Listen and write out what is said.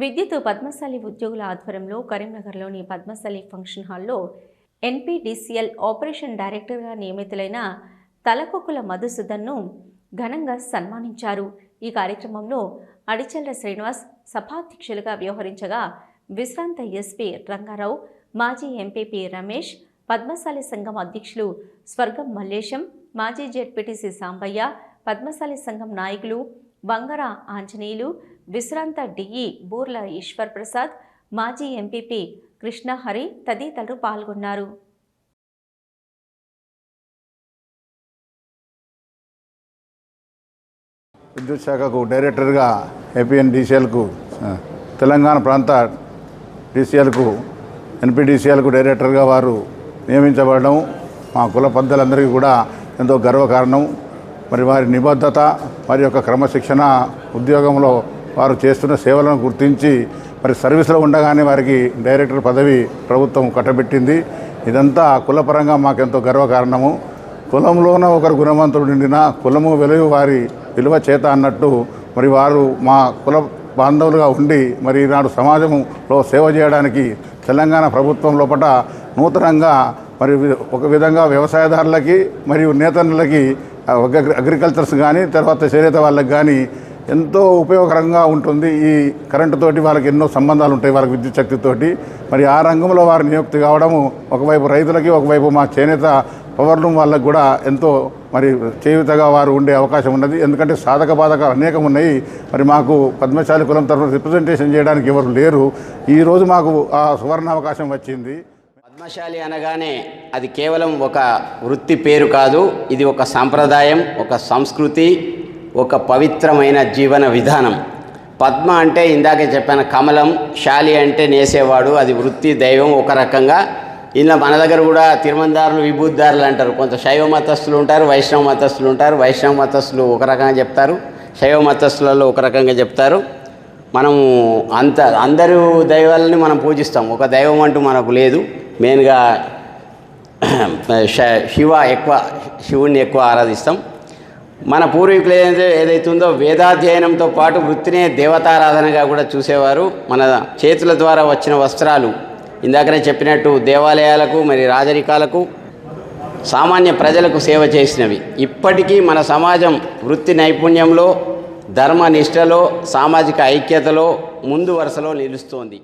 విద్యుత్ పద్మశాలి ఉద్యోగుల ఆధ్వర్యంలో కరీంనగర్లోని పద్మశాలి ఫంక్షన్ హాల్లో ఎన్పిడిసిఎల్ ఆపరేషన్ డైరెక్టర్గా నియమితులైన తలకొక్కుల మధుసూదన్ను ఘనంగా సన్మానించారు. ఈ కార్యక్రమంలో అడిచెల్ల శ్రీనివాస్ సభాధ్యక్షులుగా వ్యవహరించగా విశ్రాంత ఎస్పీ రంగారావు మాజీ ఎంపీపీ రమేష్ పద్మశాలి సంఘం అధ్యక్షులు స్వర్గం మల్లేశం మాజీ జెడ్పీటీసీ సాంబయ్య పద్మశాలి సంఘం నాయకులు వంగర ఆంజనేయులు విశ్రాంత డిఈ బూర్ల ఈశ్వర్ ప్రసాద్ మాజీ ఎంపీపీ కృష్ణహరి తదితరులు పాల్గొన్నారు. విద్యుత్ శాఖకు డైరెక్టర్గా ఏపీఎన్ డీసీఎల్కు తెలంగాణ ప్రాంత డీసీఎల్కు ఎన్పీడీసీఎల్కు డైరెక్టర్గా వారు నియమించబడడం మా కుల పెద్దలందరికీ కూడా ఎంతో గర్వకారణం. మరి వారి నిబద్ధత వారి యొక్క క్రమశిక్షణ ఉద్యోగంలో వారు చేస్తున్న సేవలను గుర్తించి మరి సర్వీస్లో ఉండగానే వారికి డైరెక్టర్ పదవి ప్రభుత్వం కట్టబెట్టింది. ఇదంతా కులపరంగా మాకెంతో గర్వకారణము. కులంలోన ఒకరు గుణవంతుడు నిండిన కులము వెలుగు వారి విలువ చేత అన్నట్టు మరి వారు మా కుల బాంధవులుగా ఉండి మరి ఈనాడు సమాజంలో సేవ చేయడానికి తెలంగాణ ప్రభుత్వం లోపల నూతనంగా మరి ఒక విధంగా వ్యవసాయదారులకి మరియు నేతన్నలకి అగ్రికల్చర్స్ కానీ తర్వాత చేనేత వాళ్ళకి కానీ ఎంతో ఉపయోగకరంగా ఉంటుంది. ఈ కరెంటు తోటి వాళ్ళకి ఎన్నో సంబంధాలు ఉంటాయి వాళ్ళకి విద్యుత్ శక్తితోటి మరి ఆ రంగంలో వారు నియుక్తి కావడము ఒకవైపు రైతులకి ఒకవైపు మా చేనేత పవర్ వాళ్ళకు కూడా ఎంతో మరి చేయుతగా వారు ఉండే అవకాశం ఉన్నది. ఎందుకంటే సాధక బాధకాలు అనేకం ఉన్నాయి. మరి మాకు పద్మశాలి కులం తరఫున రిప్రజెంటేషన్ చేయడానికి ఎవరు లేరు. ఈరోజు మాకు ఆ సువర్ణ అవకాశం వచ్చింది. పద్మశాలి అనగానే అది కేవలం ఒక వృత్తి పేరు కాదు ఇది ఒక సాంప్రదాయం ఒక సంస్కృతి ఒక పవిత్రమైన జీవన విధానం. పద్మ అంటే ఇందాకే చెప్పాను కమలం శాలి అంటే నేసేవాడు అది వృత్తి దైవం ఒక రకంగా. ఇలా మన దగ్గర కూడా తిరుమందారులు విభూద్దారులు అంటారు. కొంత శైవ మతస్థులు ఉంటారు వైష్ణవ మతస్థులు ఉంటారు వైష్ణవ మతస్థులు ఒక రకంగా చెప్తారు శైవ మతస్థులలో ఒక రకంగా చెప్తారు. మనము అంత అందరూ దైవాలని మనం పూజిస్తాం. ఒక దైవం అంటూ మనకు లేదు. మెయిన్గా శ- శివ ఎక్కువ శివుణ్ణి ఎక్కువ ఆరాధిస్తాం. మన పూర్వీకులు ఏదైతే ఏదైతుందో వేదాధ్యయనంతో పాటు వృత్తినే దేవతారాధనగా కూడా చూసేవారు. మన చేతుల ద్వారా వచ్చిన వస్త్రాలు. ఇందాకనే చెప్పినట్టు దేవాలయాలకు మరి రాజరికాలకు సామాన్య ప్రజలకు సేవ చేసినవి. ఇప్పటికీ మన సమాజం వృత్తి నైపుణ్యంలో ధర్మ నిష్టలో సామాజిక ఐక్యతలో ముందు వరుసలో నిలుస్తోంది.